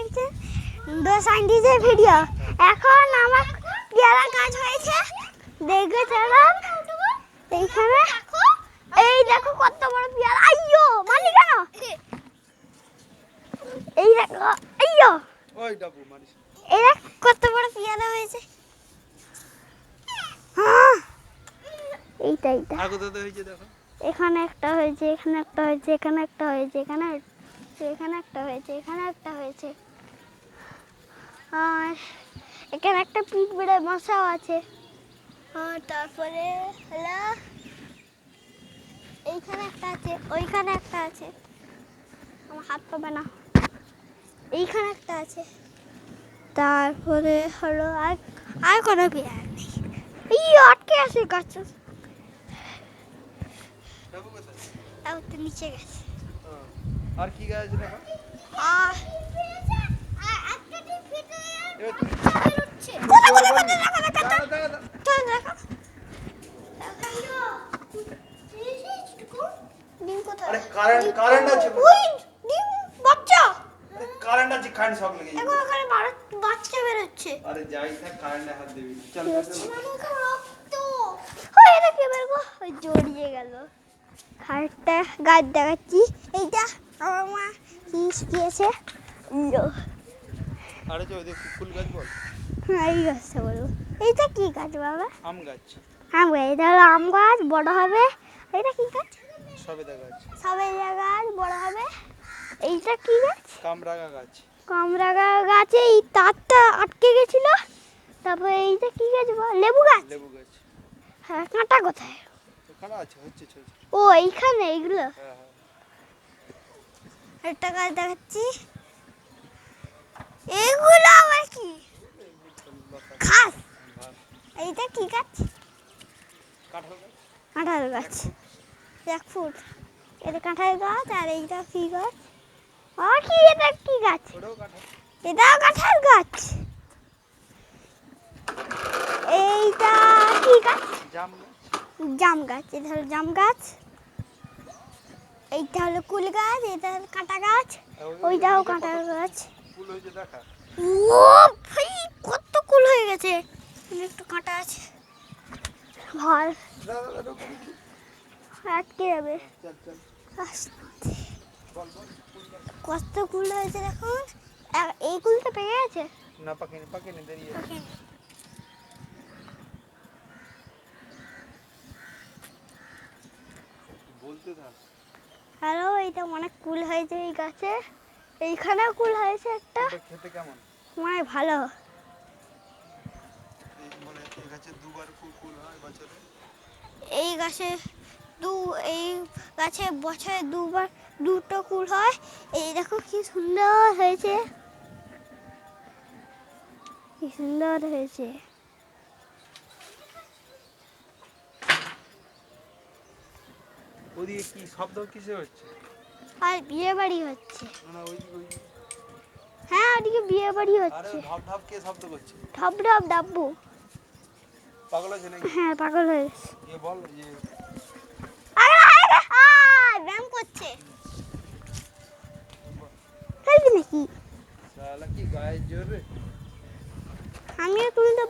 দেখছেন দো সাইন্টিস্টের ভিডিও এখন আমার পেয়ারা গাছ হয়েছে। দেখবে চলাম এইখানে? এই দেখো কত বড় পেয়ারা। আইয়ো! মালি কেন? এই দেখো আইয়ো! ওই ডাবু মানিস এই দেখ কত বড় পেয়ারা হয়েছে। হ্যাঁ। এইটা এইটা। এখানে একটা হয়েছে এখানে একটা হয়েছে এখানে একটা হয়েছে এখানে এখানে একটা হয়েছে এখানে একটা হয়েছে। আর এখানে একটা পিঠ বেড়ে মশাও আছে। আর তারপরে হলো এইখানে একটা আছে ওইখানে একটা আছে। আমার হাত পাবে না। এইখানে একটা আছে। তারপরে হলো আর আর কোনো পেয়ার নেই এই আটকে আছে গাছ ডাবু তাও তো নিচে গেছে। আর কি গাছ দেখো আর কারেন্ট আছে ওই জড়িয়ে গেল খাটটা গাছ দেখাচ্ছি এইটা আমার মা কি শিখিয়েছে আরে যে ওই ফুল গাছ বল। হ্যাঁ এই গাছটা বলব। এইটা কি গাছ বাবা? আম গাছ। আম গাছ এটা হলো আম গাছ বড় হবে। এটা কি গাছ? সবেদা গাছ। সবেদা গাছ বড় হবে। এইটা কি গাছ? কামরাগা গাছ। কমরা গা- গাছে এই তারটা আটকে গেছিল। তারপরে এইটা কি গাছ বল লেবু গাছ? লেবু গাছ। হ্যাঁ কাঁটা কোথায়? ওখানে আছে হচ্ছে। ও এইখানে এইগুলো? হ্যাঁ হ্যাঁ। একটা গাছ দেখাচ্ছি। এগুলো আবার কি ঘাস ভাত এইটা কি গাছ কাঁঠাল গাছ। এক ফুট। এটা কাঁঠাল গাছ আর এইটা কি গাছ? ও কি এটা কি গাছ? এটাও কাঁঠাল গাছ। এইটা কি গাছ? জাম গাছ। জাম গাছ। এটা হলো জাম গাছ। এইটা হলো কুল গাছ। এটা হলো কাঁটা গাছ। ওইটাও ওইটা কাঁটা গাছ। ও ভাই কত কুল হয়ে গেছে। একটু কাঁটা আছে। আটকে যাবে। কত কুল হয়েছে এই কুলটা পেয়ে গেছে? না পাকেনি পাকেনি আছে। বলতে থাক। হ্যালো এইটা অনেক কুল হয়েছে এই গাছে। এইখানেও কুল হয়েছে একটা। খেতে কেমন? মানে ভালো। এই মানে এই গাছে দুবার বছরে এই গাছে দু এই গাছে বছরে দুবার দুটো কুল হয়। এই দেখো কি সুন্দর হয়েছে। কি সুন্দর হয়েছে। ওদিকে কি শব্দ কিসে হচ্ছে? আর বিয়ে বাড়ি হচ্ছে। না না ওই ওই হ্যাঁ ওদিকে বিয়ে বাড়ি হচ্ছে। ঢপ ঢপ কে শব্দ করছে? ঢপ ঢপ ডাব্বু। পাগল হয়েছে নাকি? হ্যাঁ পাগল হয়ে গেছে। এ বল যে আরে, আরে, আয়, ব্যায়াম করছে। খেলবি নাকি? শালা কি গায়ে জোর আমিও তুমি পারব।